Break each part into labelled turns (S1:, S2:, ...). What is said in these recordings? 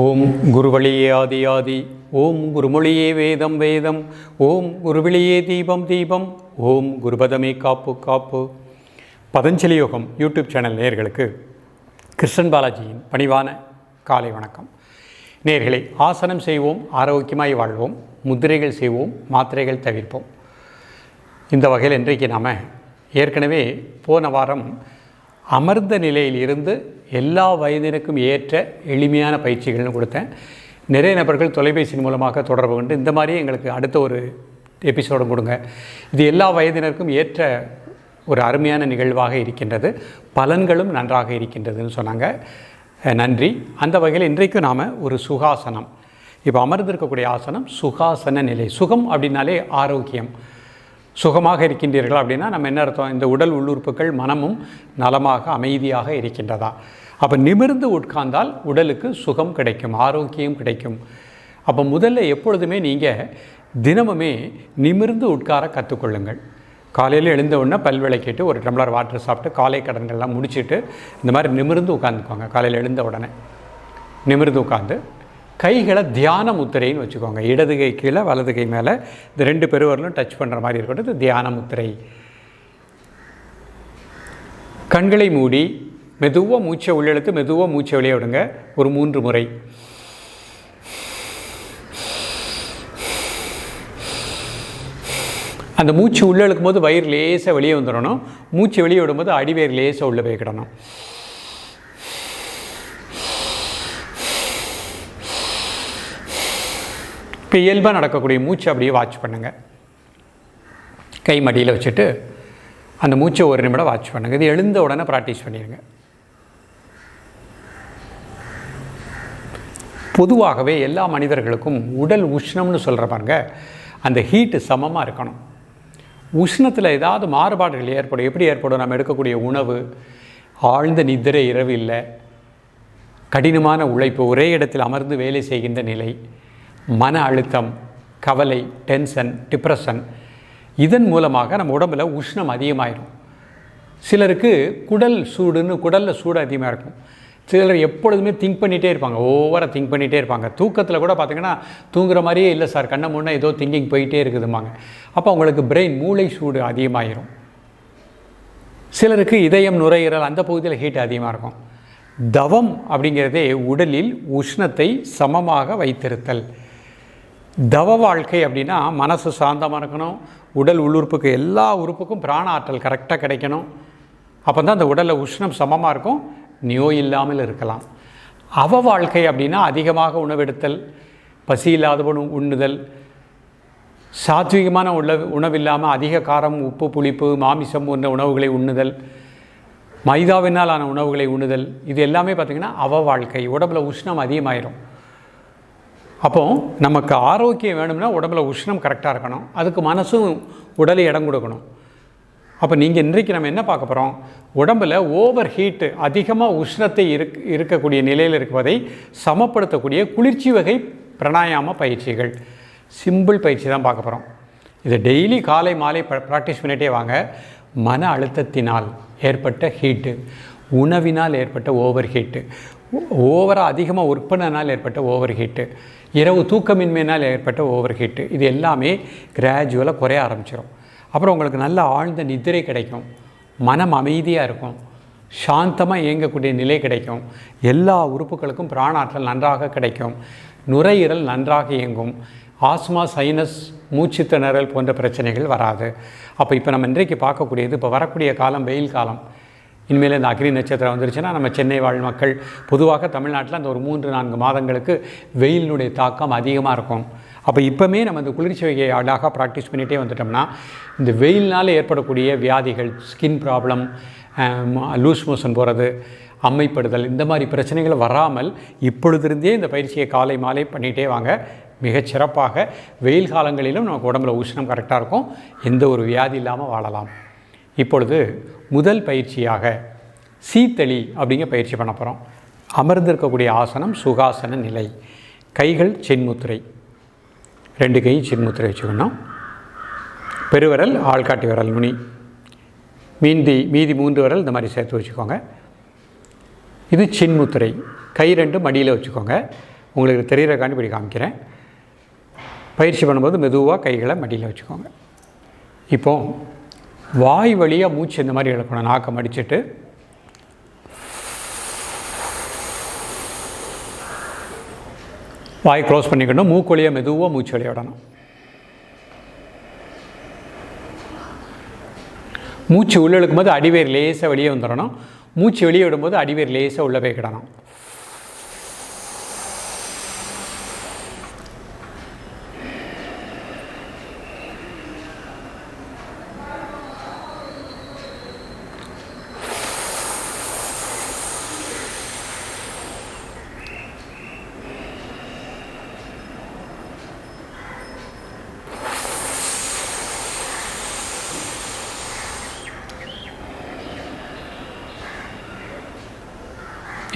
S1: ஓம் குருவழியே ஆதி ஆதி ஓம் குருமொழியே வேதம் வேதம் ஓம் குருவிழியே தீபம் தீபம் ஓம் குருபதமே காப்பு காப்பு. பதஞ்சலி யோகம் யூடியூப் சேனல் நேர்களுக்கு கிருஷ்ணன் பாலாஜியின் பணிவான காலை வணக்கம். நேர்களை ஆசனம் செய்வோம் ஆரோக்கியமாய் வாழ்வோம் முத்திரைகள் செய்வோம் மாத்திரைகள் தவிர்ப்போம். இந்த வகையில் இன்றைக்கு நாம் ஏற்கனவே போன வாரம் அமர்ந்த நிலையில் இருந்து எல்லா வயதினருக்கும் ஏற்ற எளிமையான பயிற்சிகள்னு கொடுத்தேன். நிறைய நபர்கள் தொலைபேசி மூலமாக தொடர்பு கொண்டு இந்த மாதிரி எங்களுக்கு அடுத்த ஒரு எபிசோடும் கொடுங்க. இது எல்லா வயதினருக்கும் ஏற்ற ஒரு அருமையான நிகழ்வாக இருக்கின்றது. பலன்களும் நன்றாக இருக்கின்றதுன்னு சொன்னாங்க. நன்றி. அந்த வகையில் இன்றைக்கும் நாம் ஒரு சுகாசனம். இப்போ அமர்ந்திருக்கக்கூடிய ஆசனம் சுகாசன நிலை. சுகம் அப்படின்னாலே ஆரோக்கியம். சுகமாக இருக்கின்றீர்கள் அப்படின்னா நம்ம என்ன அர்த்தம்? இந்த உடல் உள்ளுறுப்புகள் மனமும் நலமாக அமைதியாக இருக்கின்றதா? அப்போ நிமிர்ந்து உட்கார்ந்தால் உடலுக்கு சுகம் கிடைக்கும் ஆரோக்கியம் கிடைக்கும். அப்போ முதல்ல எப்பொழுதுமே நீங்கள் தினமுமே நிமிர்ந்து உட்கார கற்றுக்கொள்ளுங்கள் காலையில் எழுந்த உடனே பல் விளக்கிட்டு ஒரு டம்ளர் வாட்டர் சாப்பிட்டு காலை கடன்கள்லாம் முடிச்சுட்டு இந்த மாதிரி நிமிர்ந்து உட்காந்துக்கோங்க காலையில் எழுந்த உடனே. நிமிர்ந்து உட்காந்து கைகளை தியான முத்திரைன்னு வச்சுக்கோங்க. இடது கை கீழே வலது கை மேலே. இந்த ரெண்டு பெருவரலும் டச் பண்ணுற மாதிரி இருக்கட்டும். இது தியான முத்திரை. கண்களை மூடி மெதுவாக மூச்சை உள்ளெழுத்து மெதுவாக மூச்சை வெளியே விடுங்க. ஒரு மூன்று முறை. அந்த மூச்சு உள்ளே இழுக்கும் போது வயிறு லேசாக வெளியே வந்துடணும். மூச்சு வெளியே விடும்போது அடிவேர் லேசாக உள்ளே போய்க்கிடணும் இப்போ இயல்பாக நடக்கக்கூடிய மூச்சு அப்படியே வாட்ச் பண்ணுங்கள் கை மடியில் வச்சுட்டு அந்த மூச்சை ஒரு நிமிடம் வாட்ச் பண்ணுங்கள் இது எழுந்த உடனே ப்ராக்டிஸ் பண்ணிடுங்க. பொதுவாகவே எல்லா மனிதர்களுக்கும் உடல் உஷ்ணம்னு சொல்கிற பாருங்க அந்த ஹீட்டு சமமாக இருக்கணும். உஷ்ணத்தில் ஏதாவது மாறுபாடுகள் ஏற்படும். எப்படி ஏற்படும்? நம்ம எடுக்கக்கூடிய உணவு ஆழ்ந்த நிதிரை இரவு இல்லை கடினமான உழைப்பு ஒரே இடத்தில் அமர்ந்து வேலை செய்கின்ற நிலை மன அழுத்தம் கவலை டென்ஷன் டிப்ரெஷன் இதன் மூலமாக நம்ம உடம்புல உஷ்ணம் அதிகமாகிடும் சிலருக்கு குடல் சூடுன்னு குடலில் சூடு அதிகமாக இருக்கும். சிலர் எப்பொழுதுமே திங்க் பண்ணிகிட்டே இருப்பாங்க ஓவராக திங்க் பண்ணிகிட்டே இருப்பாங்க. தூக்கத்தில் கூட பார்த்தீங்கன்னா தூங்குற மாதிரியே இல்லை சார் கண்ணை முன்னே ஏதோ திங்கிங் போயிட்டே இருக்குதுமாங்க அப்போ அவங்களுக்கு பிரெயின் மூளை சூடு அதிகமாகிடும் சிலருக்கு இதயம் நுரையீரல் அந்த பகுதியில் ஹீட் அதிகமாக இருக்கும். தவம் அப்படிங்கிறதே உடலில் உஷ்ணத்தை சமமாக வைத்திருத்தல். தவ வாழ்க்கை அப்படின்னா மனசு சாந்தமாக இருக்கணும் உடல் உள்ளுறுப்புக்கு எல்லா உறுப்புக்கும் பிராண ஆற்றல் கரெக்டாக கிடைக்கணும். அப்போ தான் அந்த உடலில் உஷ்ணம் சமமாக இருக்கும் நோய் இல்லாமல் இருக்கலாம். அவ வாழ்க்கை அப்படின்னா அதிகமாக உணவெடுத்தல் பசி இல்லாதவன் உண்ணுதல் சாத்விகமான உணவு உணவில்லாமல் அதிக காரம் உப்பு புளிப்பு மாமிசம் போன்ற உணவுகளை உண்ணுதல் மைதாவினால் ஆன உணவுகளை உண்ணுதல் இது எல்லாமே பார்த்திங்கன்னா அவ வாழ்க்கை. உடம்புல உஷ்ணம் அதிகமாயிரும். அப்போ நமக்கு ஆரோக்கியம் வேணும்னா உடம்புல உஷ்ணம் கரெக்டாக இருக்கணும். அதுக்கு மனசும் உடலை இடம் கொடுக்கணும். அப்போ நீங்கள் இன்றைக்கு நம்ம என்ன பார்க்க போகிறோம் உடம்பில் ஓவர் ஹீட்டு அதிகமாக உஷ்ணத்தை இருக் இருக்கக்கூடிய நிலையில் இருப்பதை சமப்படுத்தக்கூடிய குளிர்ச்சி வகை பிராணாயாம பயிற்சிகள். சிம்பிள் பயிற்சி தான் பார்க்க போகிறோம் இதை டெய்லி காலை மாலை ப்ராக்டிஸ் பண்ணிகிட்டே வாங்க. மன அழுத்தத்தினால் ஏற்பட்ட ஹீட்டு உணவினால் ஏற்பட்ட ஓவர் ஹீட்டு ஓவராக அதிகமாக ஒர்க் பண்ணனால் ஏற்பட்ட ஓவர் ஹீட்டு இரவு தூக்கமின்மையினால் ஏற்பட்ட ஓவர் ஹீட்டு இது எல்லாமே கிராஜுவலாக குறைய ஆரம்பிச்சிடும் அப்புறம் உங்களுக்கு நல்ல ஆழ்ந்த நிதிரை கிடைக்கும். மனம் அமைதியாக இருக்கும். சாந்தமாக இயங்கக்கூடிய நிலை கிடைக்கும். எல்லா உறுப்புகளுக்கும் பிராணாற்றல் நன்றாக கிடைக்கும். நுரையீரல் நன்றாக இயங்கும். ஆஸ்மா சைனஸ் மூச்சு திணறல் போன்ற பிரச்சனைகள் வராது. அப்போ இப்போ நம்ம இன்றைக்கு பார்க்கக்கூடியது இப்போ வரக்கூடிய காலம் வெயில் காலம். இனிமேல் இந்த அக்னி நட்சத்திரம் வந்துருச்சுன்னா நம்ம சென்னை வாழ் மக்கள் பொதுவாக தமிழ்நாட்டில் அந்த ஒரு மூன்று நான்கு மாதங்களுக்கு வெயிலினுடைய தாக்கம் அதிகமாக இருக்கும். அப்போ இப்போமே நம்ம இந்த குளிர்ச்சி வகையை அழகாக ப்ராக்டிஸ் பண்ணிகிட்டே வந்துட்டோம்னா இந்த வெயில்னால் ஏற்படக்கூடிய வியாதிகள் ஸ்கின் ப்ராப்ளம் லூஸ் மோஷன் போகிறது அம்மைப்படுதல் இந்த மாதிரி பிரச்சனைகள் வராமல் இப்பொழுதிருந்தே இந்த பயிற்சியை காலை மாலை பண்ணிகிட்டே வாங்க. மிகச்சிறப்பாக வெயில் காலங்களிலும் நமக்கு உடம்புல உஷ்ணம் கரெக்டாக இருக்கும். எந்த ஒரு வியாதி இல்லாமல் வாழலாம். இப்பொழுது முதல் பயிற்சியாக சீத்தளி அப்படிங்கிற பயிற்சி பண்ண போகிறோம் அமர்ந்திருக்கக்கூடிய ஆசனம் சுகாசன நிலை. கைகள் சென்முத்திரை. ரெண்டு கையும் சின்முத்திரை வச்சுக்கணும். பெருவிரல் ஆள்காட்டி விரல் நுனி மீந்தி மீதி மூன்று விரல் இந்த மாதிரி சேர்த்து வச்சுக்கோங்க. இது சின்முத்திரை. கை ரெண்டு மடியில் வச்சுக்கோங்க. உங்களுக்கு தெரிகிறக்காண்டி இப்படி காமிக்கிறேன். பயிற்சி பண்ணும்போது மெதுவாக கைகளை மடியில் வச்சுக்கோங்க. இப்போது வாய் வழியாக மூச்சு இந்த மாதிரி இழக்கணும். நாக்கம் அடிச்சுட்டு. வாய் க்ளோஸ் பண்ணிக்கணும். மூக்கு வழியாக மெதுவாக மூச்சு வெளியே விடணும். மூச்சு உள்ளே இழுக்கும்போது அடிவேர் லேசாக வெளியே வந்துடணும். மூச்சு வெளியே விடும்போது அடிவேர் லேசாக உள்ளே போய் கிடணும்.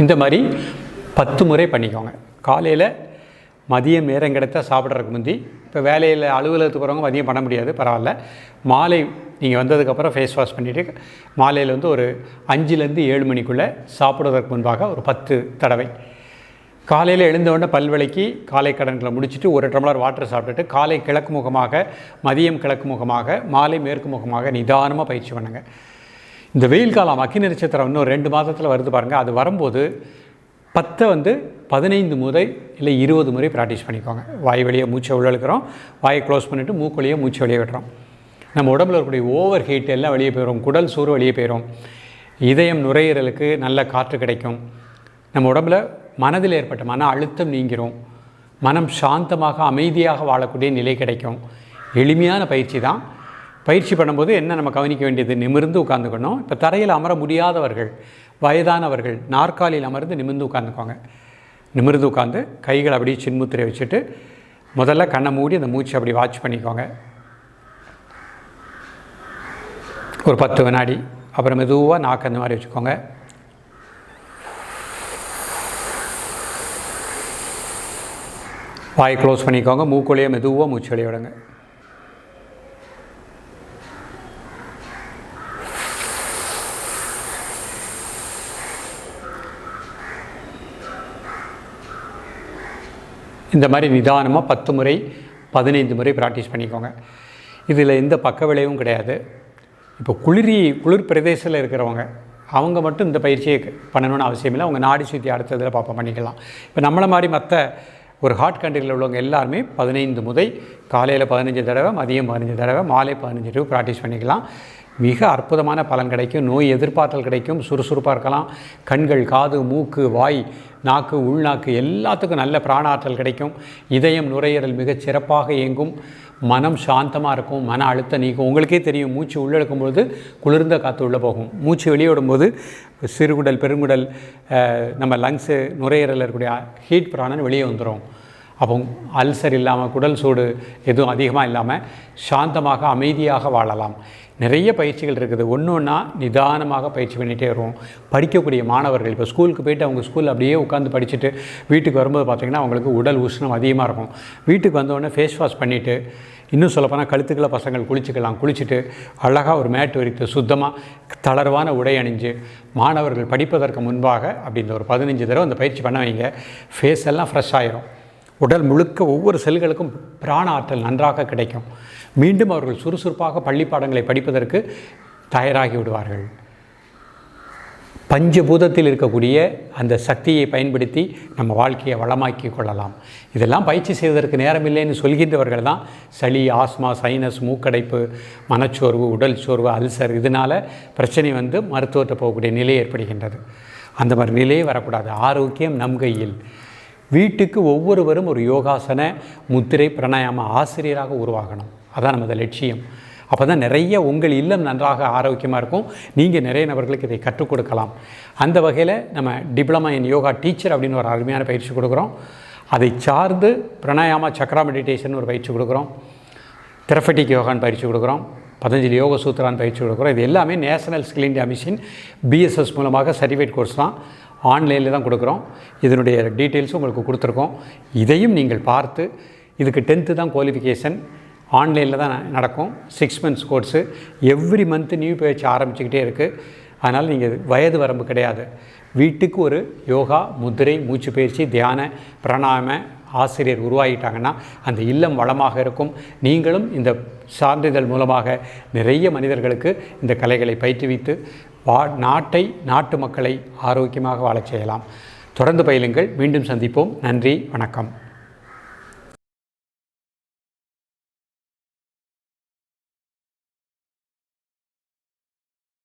S1: இந்த மாதிரி பத்து முறை பண்ணிக்கோங்க. காலையில் மதியம் நேரம் கிடைத்தா சாப்பிட்றதுக்கு முந்தி இப்போ வேலையில் அலுவலகத்துக்கு போகிறவங்க மதியம் பண்ண முடியாது பரவாயில்ல. மாலை நீங்கள் வந்ததுக்கப்புறம் ஃபேஸ் வாஷ் பண்ணிவிட்டு மாலையில் வந்து ஒரு அஞ்சுலேருந்து ஏழு மணிக்குள்ளே சாப்பிடுவதற்கு முன்பாக ஒரு பத்து தடவை. காலையில் எழுந்தவுடனே பல்விளைக்கி காலை கடன்களை முடிச்சுட்டு ஒரு டம்ளர் வாட்டர் சாப்பிட்டுட்டு காலை கிழக்கு முகமாக மதியம் கிழக்கு முகமாக மாலை மேற்கு முகமாக நிதானமாக பயிற்சி பண்ணுங்கள் இந்த வெயில் காலம் அக்கினி நட்சத்திரம் இன்னும் ரெண்டு மாதத்தில் வருது பாருங்கள் அது வரும்போது பத்தை வந்து பதினைந்து முறை இல்லை இருபது முறை ப்ராக்டிஸ் பண்ணிக்கோங்க. வாய் வழியாக மூச்சை உள்ள இழுக்கிறோம். வாயை க்ளோஸ் பண்ணிவிட்டு மூக்கு வழியாக மூச்சை வெளியே விட்டுறோம். நம்ம உடம்புல இருக்கக்கூடிய ஓவர் ஹீட் எல்லாம் வெளியே போயிடும் குடல் சூறு வெளியே போயிடும் இதயம் நுரையீரலுக்கு நல்ல காற்று கிடைக்கும். நம்ம உடம்புல மனதில் ஏற்பட்ட மன அழுத்தம் நீங்கிரும். மனம் சாந்தமாக அமைதியாக வாழக்கூடிய நிலை கிடைக்கும். எளிமையான பயிற்சி தான். பயிற்சி பண்ணும்போது என்ன நம்ம கவனிக்க வேண்டியது? நிமிர்ந்து உட்காந்துக்கணும் இப்போ தரையில் அமர முடியாதவர்கள் வயதானவர்கள் நாற்காலியில் அமர்ந்து நிமிர்ந்து உட்காந்துக்கோங்க நிமிர்ந்து உட்காந்து கைகள் அப்படியே சின்முத்திரை வச்சுட்டு முதல்ல கண்ணை மூடி அந்த மூச்சை அப்படி வாட்ச் பண்ணிக்கோங்க. ஒரு பத்து வினாடி அப்புறம் மெதுவாக நாக்கு அந்த மாதிரி வச்சுக்கோங்க. வாய் க்ளோஸ் பண்ணிக்கோங்க. மூக்குள்ளேயே மெதுவாக மூச்சு வெளியே விடுங்க. இந்த மாதிரி நிதானமாக பத்து முறை பதினைந்து முறை ப்ராக்டிஸ் பண்ணிக்கோங்க. இதில் எந்த பக்க விளைவும் கிடையாது. இப்போ குளிரி குளிர் பிரதேசத்தில் இருக்கிறவங்க அவங்க மட்டும் இந்த பயிற்சியை பண்ணணும்னு அவசியம் இல்லை. அவங்க நாடி சுற்றி அடுத்ததில் பார்ப்போம் பண்ணிக்கலாம். இப்போ நம்மளை மாதிரி மற்ற ஒரு ஹார்ட் கண்ட்ரியில் உள்ளவங்க எல்லாருமே பதினைந்து முறை காலையில் பதினஞ்சு தடவை மதியம் பதினஞ்சு தடவை மாலை பதினஞ்சு தடவை ப்ராக்டிஸ் பண்ணிக்கலாம். மிக அற்புதமான பலன் கிடைக்கும். நோய் எதிர்பார்த்தல் கிடைக்கும். சுறுசுறுப்பாக இருக்கலாம். கண்கள் காது மூக்கு வாய் நாக்கு உள்நாக்கு எல்லாத்துக்கும் நல்ல பிராணாற்றல் கிடைக்கும். இதயம் நுரையீரல் மிகச் சிறப்பாக இயங்கும். மனம் சாந்தமாக இருக்கும். மன அழுத்தம் நீக்கும் உங்களுக்கே தெரியும். மூச்சு உள்ளெழுக்கும் பொழுது குளிர்ந்த காற்று உள்ளே போகும். மூச்சு வெளியோடும்போது சிறுகுடல் பெருங்குடல் நம்ம லங்ஸு நுரையீரலில் இருக்கக்கூடிய ஹீட் பிராணன் வெளியே வந்துடும் அப்போ அல்சர் இல்லாமல் குடல் சூடு எதுவும் அதிகமாக இல்லாமல் சாந்தமாக அமைதியாக வாழலாம். நிறைய பயிற்சிகள் இருக்குது. ஒன்று ஒன்றா நிதானமாக பயிற்சி பண்ணிகிட்டே வருவோம். படிக்கக்கூடிய மாணவர்கள் இப்போ ஸ்கூலுக்கு போயிட்டு அவங்க ஸ்கூலில் அப்படியே உட்காந்து படிச்சுட்டு வீட்டுக்கு வரும்போது பார்த்திங்கன்னா அவங்களுக்கு உடல் உஷ்ணம் அதிகமாக இருக்கும். வீட்டுக்கு வந்தோடனே ஃபேஸ் வாஷ் பண்ணிவிட்டு இன்னும் சொல்லப்போனால் கழுத்துக்களை பசங்கள் குளிச்சுக்கலாம். குளிச்சுட்டு அழகாக ஒரு மேட் விரித்து சுத்தமாக தளர்வான உடை அணிஞ்சு மாணவர்கள் படிப்பதற்கு முன்பாக அப்படி இந்த ஒரு பதினஞ்சு தடவை அந்த பயிற்சி பண்ண வைங்க. ஃபேஸ் எல்லாம் ஃப்ரெஷ் ஆயிரும். உடல் முழுக்க ஒவ்வொரு செல்களுக்கும் பிராண ஆற்றல் நன்றாக கிடைக்கும். மீண்டும் அவர்கள் சுறுசுறுப்பாக பள்ளி பாடங்களை படிப்பதற்கு தயாராகி விடுவார்கள். பஞ்சபூதத்தில் இருக்கக்கூடிய அந்த சக்தியை பயன்படுத்தி நம்ம வாழ்க்கையை வளமாக்கி கொள்ளலாம். இதெல்லாம் பயிற்சி செய்வதற்கு நேரமில்லைன்னு சொல்கின்றவர்கள் தான் சளி ஆஸ்மா சைனஸ் மூக்கடைப்பு மனச்சோர்வு உடல் சோர்வு அல்சர் இதனால் பிரச்சனை வந்து மருத்துவத்தை போகக்கூடிய நிலை ஏற்படுகின்றது. அந்த மாதிரி நிலையே வரக்கூடாது. ஆரோக்கியம் நம் கையில். வீட்டுக்கு ஒவ்வொருவரும் ஒரு யோகாசன முத்திரை பிரணாயாம ஆசிரியராக உருவாகணும். அதான் நமது லட்சியம். அப்போ தான் நிறைய உங்கள் இல்லம் நன்றாக ஆரோக்கியமாக இருக்கும். நீங்கள் நிறைய நபர்களுக்கு இதை கற்றுக் கொடுக்கலாம். அந்த வகையில் நம்ம டிப்ளமா இன் யோகா டீச்சர் அப்படின்னு ஒரு அருமையான பயிற்சி கொடுக்குறோம். அதை சார்ந்து பிரணாயாமா சக்ரா மெடிடேஷன் ஒரு பயிற்சி கொடுக்குறோம். தெரபட்டிக் யோகான்னு பயிற்சி கொடுக்குறோம். பதஞ்சலி யோக சூத்திரான் பயிற்சி கொடுக்குறோம். இது எல்லாமே national skill India mission. BSS மூலமாக சர்டிஃபிகேட் கோர்ஸ் தான். ஆன்லைனில் தான் கொடுக்குறோம். இதனுடைய டீட்டெயில்ஸும் உங்களுக்கு கொடுத்துருக்கோம். இதையும் நீங்கள் பார்த்து இதுக்கு டென்த்து தான் குவாலிஃபிகேஷன் ஆன்லைனில் தான் நடக்கும். Six months course every month new batch ஆரம்பிச்சுக்கிட்டே இருக்குது அதனால் நீங்கள் வயது வரம்பு கிடையாது. வீட்டுக்கு ஒரு யோகா முதிரை மூச்சு பயிற்சி தியான பிரணாம ஆசிரியர் உருவாகிட்டாங்கன்னா அந்த இல்லம் வளமாக இருக்கும். நீங்களும் இந்த சான்றிதழ் மூலமாக நிறைய மனிதர்களுக்கு இந்த கலைகளை பயிற்றுவித்து வா நாட்டை நாட்டு மக்களை ஆரோக்கியமாக வாழச் செய்யலாம். தொடர்ந்து பயிலுங்கள். மீண்டும் சந்திப்போம். நன்றி. வணக்கம்.